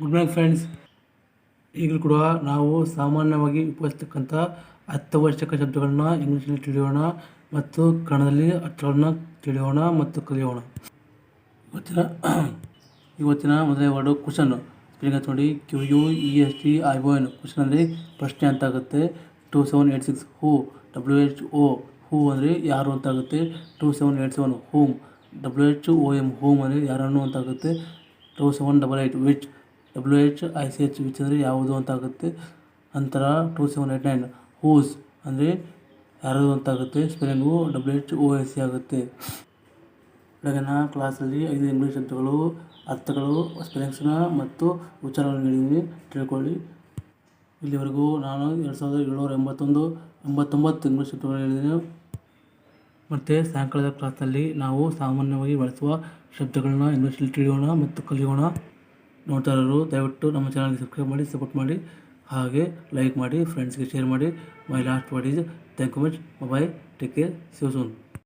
Good morning friends. ಈಗಲೂ ಕೂಡ ನಾವು ಸಾಮಾನ್ಯವಾಗಿ ಉಪಯೋಗಿಸ್ತಕ್ಕಂಥ ಅತ್ಯವಶ್ಯಕ ಶಬ್ದಗಳನ್ನ ಇಂಗ್ಲೀಷಲ್ಲಿ ತಿಳಿಯೋಣ ಮತ್ತು ಕನ್ನಡದಲ್ಲಿ ಅರ್ಥಗಳನ್ನ ತಿಳಿಯೋಣ ಮತ್ತು ಕಲಿಯೋಣ. ಇವತ್ತಿನ ಇವತ್ತಿನ ಮೊದಲನೇ ವರ್ಡು ಕ್ವಶನ್. ಸ್ಪೆಲ್ಲಿಂಗ್ ಅಂತ ನೋಡಿ Q U E S T I O N question ಅಂದರೆ ಪ್ರಶ್ನೆ ಅಂತ ಆಗುತ್ತೆ two seven eight six who W H O who ಅಂದರೆ ಯಾರು ಅಂತ ಆಗುತ್ತೆ two seven eight seven whom W H O M whom ಅಂದರೆ ಯಾರನ್ನು ಅಂತ ಆಗುತ್ತೆ two seven double eight which W H I C H which ಅಂದರೆ ಯಾವುದು ಅಂತ ಆಗುತ್ತೆ ನಂತರ two seven eight nine whose ಅಂದರೆ ಯಾರು ಅಂತ ಆಗುತ್ತೆ spelling W H O S C ಆಗುತ್ತೆ. ಬೆಳಗಿನ ಕ್ಲಾಸಲ್ಲಿ ಐದು ಇಂಗ್ಲೀಷ್ ಶಬ್ದಗಳು, ಅರ್ಥಗಳು ಸ್ಪೆಲ್ಲಿಂಗ್ಸ್ನ ಮತ್ತು ಉಚ್ಚಾರಗಳನ್ನು ನೀಡಿದ್ದೀನಿ. ತಿಳ್ಕೊಳ್ಳಿ. ಇಲ್ಲಿವರೆಗೂ ನಾನು ಎರಡು ಸಾವಿರದ ಏಳ್ನೂರ ಎಂಬತ್ತೊಂದು, ಎಂಬತ್ತೊಂಬತ್ತು ಇಂಗ್ಲೀಷ್ ಶಬ್ದಗಳು ಹೇಳಿದ್ದೀನಿ. ಮತ್ತು ಸಾಯಂಕಾಲದ ಕ್ಲಾಸಲ್ಲಿ ನಾವು ಸಾಮಾನ್ಯವಾಗಿ ಬಳಸುವ ಶಬ್ದಗಳನ್ನ ಇಂಗ್ಲೀಷಲ್ಲಿ ತಿಳಿಯೋಣ ಮತ್ತು ಕಲಿಯೋಣ. ನೋಡ್ತಾ ಇರೋರು ದಯವಿಟ್ಟು ನಮ್ಮ ಚಾನಲ್ಗೆ ಸಬ್ಸ್ಕ್ರೈಬ್ ಮಾಡಿ ಸಪೋರ್ಟ್ ಮಾಡಿ, ಹಾಗೆ ಲೈಕ್ ಮಾಡಿ ಫ್ರೆಂಡ್ಸ್ಗೆ ಶೇರ್ ಮಾಡಿ. My last word is thank you much bye take care see soon